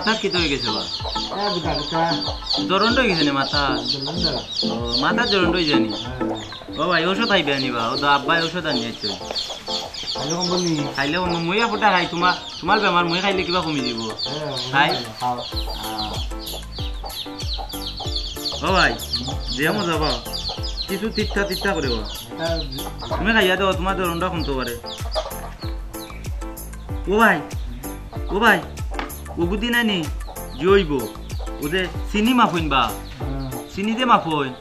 মাথা কি হয়ে গেছে বা? জ্বরন্ড হয়ে গেছে মাথা? মাথা জ্বরন্ড হয়ে যায়নি ও ভাই ওষুধ খাইবে আনিবা ও তো আব্বাই ওষুধ আনি আছে। খাইলে মই ফুটা খাই। তোমার তোমার বেমার মই খাইলে কিবা কমি যাব। খাই। ও ভাই যে মজা পাও। কিছু তিত্তা তিত্তা করে তুমি খাইয়া দাও তোমার জ্বরন্ডা কমতে পারে ও ভাই ও ভাই। বুদ্ধি নাই জৈব ওদের চিনি মাফইন বা। চিনি দে মাফইন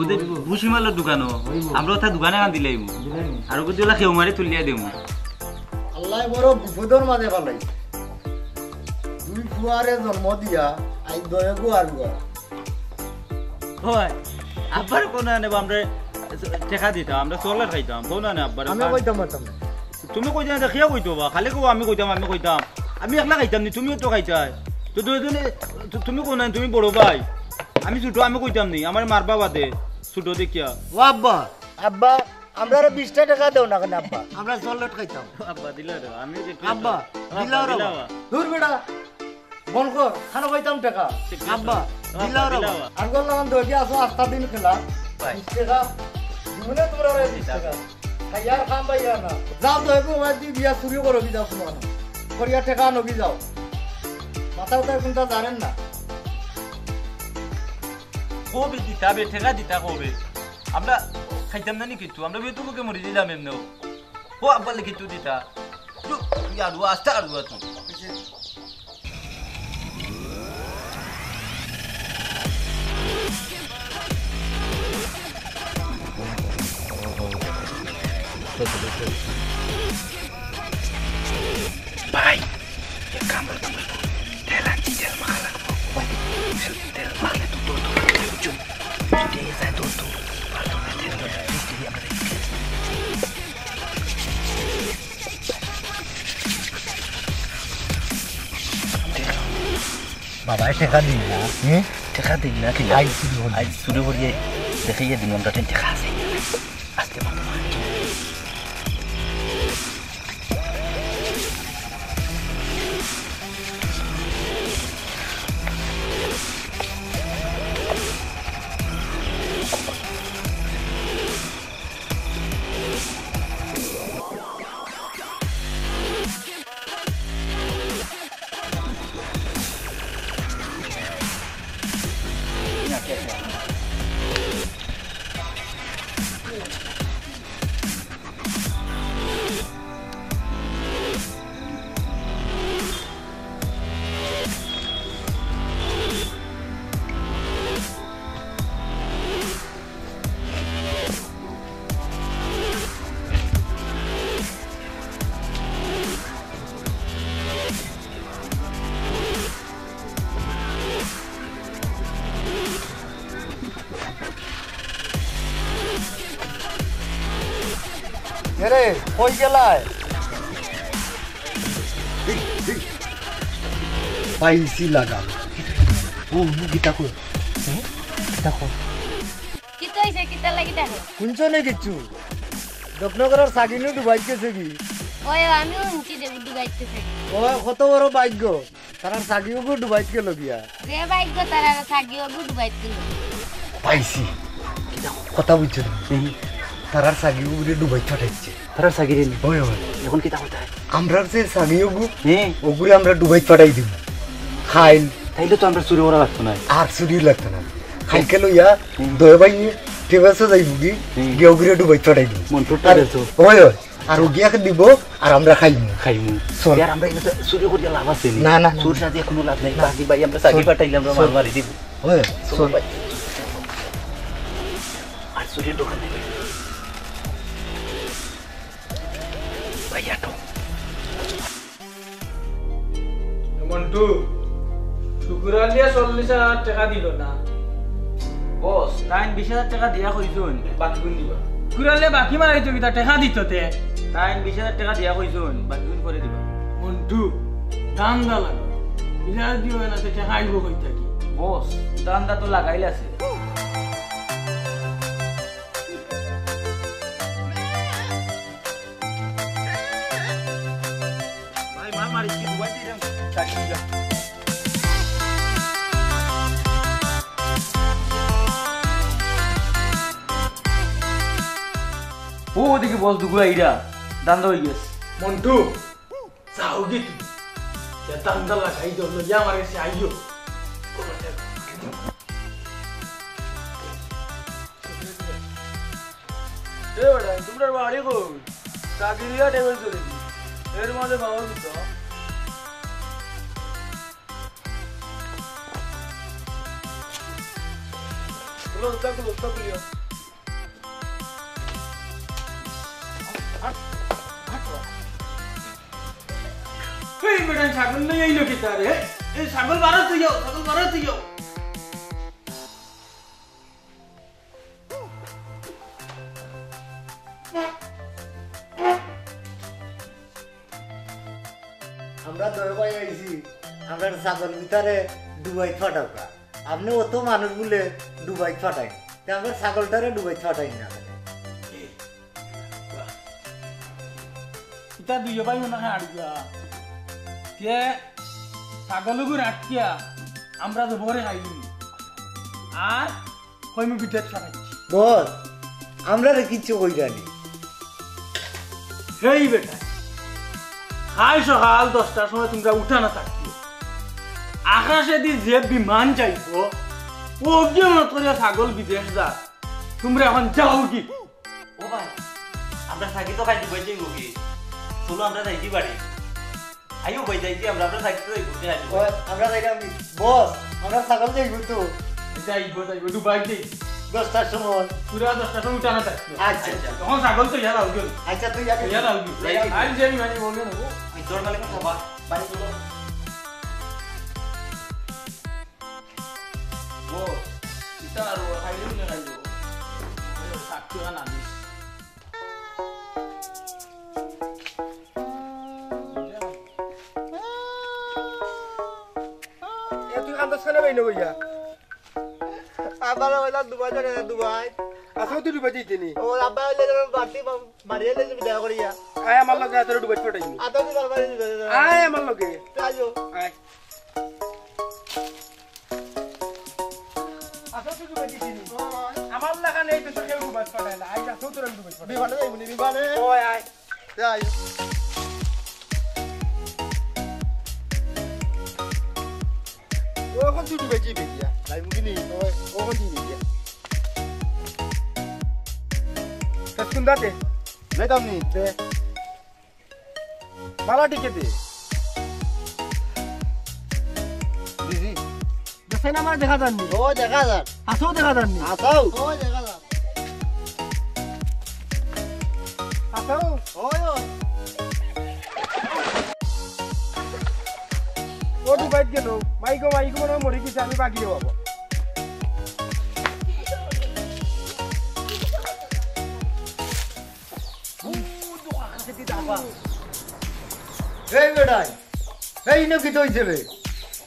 ওদের ভুসিমালের দোকানও আমরা ওটা দোকানে কান দিলাই আর ওকে দিলা খেউ মারি তুলিয়া দেবো আল্লাহ বড় বিপদর মাঝে পালাই দুই ফুয়ারে জন্ম দিয়া আই দয়ে গুয়ার গুয়া হয়। আব্বার কোন নেব আমরা টেকা দিতাম আমরা চলার খাইতাম কোন আনে আব্বার আমি কইতাম তুমি কইতাম দেখিয়া কইতো বা খালি কো আমি কইতাম আমি কইতাম আমি একলা খাইতাম নি তুমিও তো খাইতাই তো দুজনে তুমি কোন তুমি বড় ভাই। আমি ছোট আমি কইতাম নি আমার মারবা বাদে ছোট দেখিয়া। ও আব্বা আব্বা আমরা আর বিশটা টাকা দেও না কেন আব্বা? আমরা চলট খাইতাম। আব্বা দিলা রে আমি আব্বা দিলাও রে দূর বেটা বল কর খানা পাইতাম টাকা। আব্বা দিলাও। আর গল লাগান দই দিয়া আসো আস্তা দিন খেলা। ভাই। বিশ টাকা। দিমনে তোমরা রে বিশ টাকা। খাইয়ার খাম পাইয়া না। যাও গো মাই দি বিয়া চুরি করো যাও তোমার। করিয়া টাকা নবি যাও। মাথা উঠায় কোনটা জানেন না? কবে দিতা বে ঠেকা দিতা কবে? আমরা খাইতাম না কিছু আমরা বেতু মুখে মরে দিলাম এমনি ও আব্বালে কিছু দিতা। তু ইয়ারু আস্তে আরু তু ভাই এক কাম করতে তেল আনছি তেল মাখা লাগবো তেল মাখলে তো তোর তোর কিছু যদি এই যায় তোর তোর আর তোর তেল ফিস্টি আমরা বাবা টাকা দিন না হ্যাঁ টাকা দিন না ঠিক আই চুরি হল আজ শুরু করিয়ে দেখাইয়ে দিন আমরা টেন টাকা আছে আজকে ভালো রে কই গেলায়? পাইছি লাগাল ও গীতা কই? গীতা কই? কিতা হইছে কিতা লাগি দেখো। শুনছো নে কিচ্ছু? দক্ষিণগরের সাগিনু ডুবাই গেছে কি? ওই আমিও শুনছি যে ডুবাইতেছে ও কত বড় ভাগ্য। তারা সাগিও ডুবাই গেল গিয়া যে ভাগ্য তারা সাগিও ডুবাইতে পাইছি কথা বুঝছ তারার সাগিও গুলি ডুবাই ফাটাইছে তারা সাগিরে নি ওই ওই এখন কি তা কোথায় আমরা যে সাগিও গু হ্যাঁ। ওগুলি আমরা ডুবাই ফাটাই দিব। খাইল। তাইলে তো আমরা চুরি করা লাগতো না। আর চুরি লাগতো না। খাইকে লইয়া দয়ে ভাই টেবাসে যাইব কি? হুম। গিয়ে ওগুলি ডুবাই ফাটাই দিব। মন তো আর ওই ওই আর ওগিয়াকে দিব আর আমরা খাইব। খাইমু। চল। আর আমরা এটা চুরি করিয়া লাভ আছে না, না। চুর সাথে কোনো লাভ নাই। বাকি ভাই আমরা সাগি। পাঠাইলে আমরা মার মারি দিব। ওই চল ভাই। আর চুরির দোকানে মন্টু শুকুরালিয়া চল্লিশ হাজার টাকা দিল না। বস তাইন বিশ হাজার টাকা দিয়া কইছুন। বাকি গুণ দিবা। শুকুরালিয়া বাকি মারাই তুমি তার টাকা দিত তে তাইন বিশ হাজার টাকা দিয়া কইছুন বাকি গুণ করে দিবা। মন্টু দাম দা লাগবে বিশ হাজার দিও না টাকা আইব কই থাকি বস দান্দা তো লাগাইলে আছে। taşıyacağım. ও ওদিকে বস দুগুলা ইরা দান্দা হয়ে গেছে। মন্টু যাও গে তুই দান্দা লাগাই দিও লইয়া আমার কাছে আইও। তোমরা বাড়ি কই? চাকরিয়া টেবিল চলেছি এর মধ্যে বাবা দিত এই বেটা ছাগল লই আইলো কি তারে এই ছাগল বারো তুই যাও ছাগল বারো তুই যাও আমরা দয় আইছি, আমরা ছাগল ভিতরে ডুবাই ফাটাকা আপনি অত মানুষ বলে ডুবাই ফাটাই তা আমরা ছাগলটারে ডুবাই ফাটাই না। ইতা দুই ভাই মনে হয় আটকিয়া কে ছাগলগুর আটকিয়া আমরা তো ভরে খাইলি আর কইমি পিঠে ছাড়াচ্ছি বস আমরা রে কিচ্ছু কইরানি সেই বেটা খাই সকাল দশটার সময় তোমরা উঠা না থাকতো আকাশে দিয়ে যে বিমান চাইব ও মনে করে ছাগল বিদেশ যা? তোমরা এখন যাও কি? ও ভাই আমরা থাকি তো খাই দুবাই যাইব কি? চলো আমরা যাইতে পারি আইও ভাই যাইতে আমরা আমরা থাকি তো যাইব কি না বস, আমরা যাইলাম? বস আমরা ছাগল যাইব তো। যাইবো যাইবো দুবাই যাই দশটার সময়। পুরা দশটার সময় উঠা না থাকতো আচ্ছা। তখন ছাগল তো ইয়ার আউগল আচ্ছা তুই ইয়ার আউগল আমি মানে বলব না। তোর মালিক খাবা বাড়ি চলো না দিস এ তুই কান্দস কেন বাইন বইয়া আবার হইলা দুবাই দুবাই আসো তুই ডুবাই দিতে নি ও আব্বা হইলে যাবে? বাড়তি মারিয়ে লে যাবে দেখা করিয়া আয় আমার লগে। তোর ডুবাই আয় আমার লগে। আয়। দিতে নি আমার লাগা নেই তো কেউ ডুবাই পটাই না। আয় আসো তোর ডুবাই পটাই বিমানে যাইব নি বিমানে। ওই আয়। যাই ও কোন তুই ডুবাই দিবি দিয়া যাইব কি নি ওই ও কোন দিবি দিয়া নি টিকে দে। দেখে না আমার দেখা যাননি ও দেখা যান আসো দেখা যাননি আসাও ও দেখা যান আসো ওই ওই। ও ডুবাই গেল। মাইকো মাইকো মনে হয় মরে গেছে আমি বাকি দেবো এই বেটাই এই নো কি তৈছে রে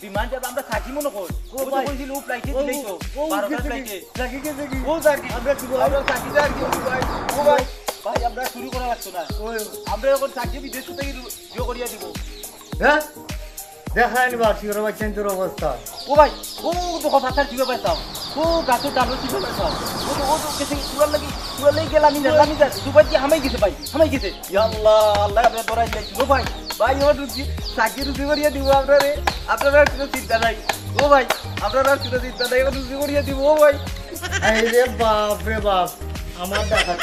বিমান যাবে আমরা থাকি মনে কর। ও তো ভাই। কইছিল ও ফ্লাইটে দিলেই তো ও, 12 গেছে ফ্লাইটে কি? জাগি গেছে ও থাকি। আমরা কি আমরা থাকি। জাগি কি ভাই ও ভাই, ভাই আমরা শুরু করা লাগতো না। আমরা এখন থাকি বিদেশ থেকে ইয়ে করিয়া দিব। হ্যাঁ? দেখাই নিবা শিওর বাচ্চান তোর অবস্থা। ও ভাই ও তো কথা জিবে পাইতাম ও পাইতাম ও তো গেছে লাগি পুরার লাগি গেলাম আমি আমি যা দুবার দিয়ে গেছে গেছে। যাইছি ও ভাই ভাই ও রুচি, চাকরি রুচি করিয়া দিব আপনারে, আপনারা আর কোনো চিন্তা ও ভাই, আপনারা আর কোনো চিন্তা নাই, রুচি করিয়া দিব, ও ভাই। এই রে বাপ বাপ আমার দেখা